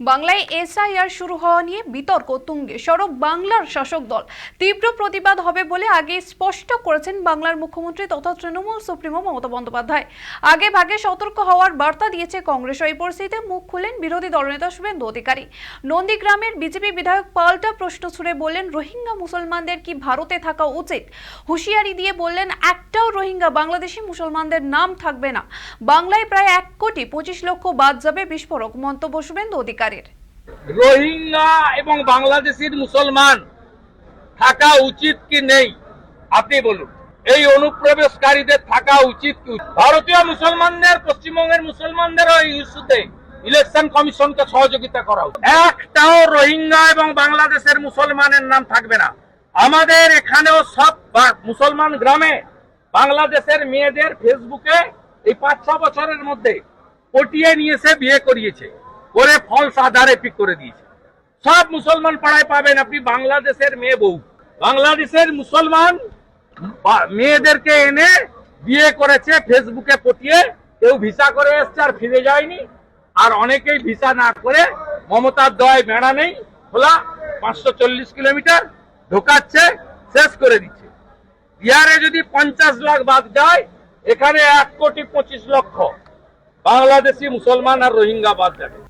বাংলায় এসআইআর শুরু হওয়া নিয়ে বিতর্ক তুঙ্গে সরব বাংলার শাসক দল। তীব্র প্রতিবাদ হবে বলে আগে স্পষ্ট করেছেন বাংলার মুখ্যমন্ত্রী তথা তৃণমূল সুপ্রিমো মমতা বন্দ্যোপাধ্যায়। আগে ভাগে সতর্ক হওয়ার বার্তা দিয়েছে কংগ্রেস। এই পরিস্থিতিতে মুখ খুলেন বিরোধী দলনেতা শুভেন্দু অধিকারী। নন্দীগ্রামের বিজেপি বিধায়ক পাল্টা প্রশ্ন ছুড়ে বললেন, রোহিঙ্গা মুসলমানদের কি ভারতে থাকা উচিত? হুঁশিয়ারি দিয়ে বললেন, একটাও রোহিঙ্গা বাংলাদেশি মুসলমানদের নাম থাকবে না। বাংলায় প্রায় এক কোটি পঁচিশ লক্ষ বাদ যাবে বিস্ফোরক মন্তব্য শুভেন্দু অধিকারীর রোহিঙ্গা এবং বাংলাদেশের মুসলমান থাকা উচিত কি নেই? আপনি বলুন। এই অনুপ্রবেশকারীদের থাকা উচিত ভারতীয় মুসলমানদের, পশ্চিমবঙ্গের মুসলমানদের এই ইস্যুতে ইলেকশন কমিশনকে সহযোগিতা করা। একটাও রোহিঙ্গা এবং বাংলাদেশের মুসলমানের নাম থাকবে না। আমাদের এখানেও সব মুসলমান গ্রামে বাংলাদেশের মেয়েদের ফেসবুকে এই পাঁচ ছ বছরের মধ্যে পটিয়ে নিয়ে এসে বিয়ে করিয়েছে। করে ফলস আধারে পিক করে দিয়েছে। সব মুসলমান পাড়ায় পাবেন আপনি বাংলাদেশের মেয়ে বউ। বাংলাদেশের মুসলমান মেয়েদেরকে এনে বিয়ে করেছে, ফেসবুকে পটিয়ে, কেউ ভিসা করে এসছে আর ফিরে যায়নি। আর অনেকেই ভিসা না করে মমতার দয় বেড়া নেই, খোলা পাঁচশো চল্লিশ কিলোমিটার ঢোকাচ্ছে, শেষ করে দিচ্ছে। বিহারে যদি পঞ্চাশ লাখ বাদ যায়, এখানে এক কোটি পঁচিশ লক্ষ বাংলাদেশি মুসলমান আর রোহিঙ্গা বাদ যাবে।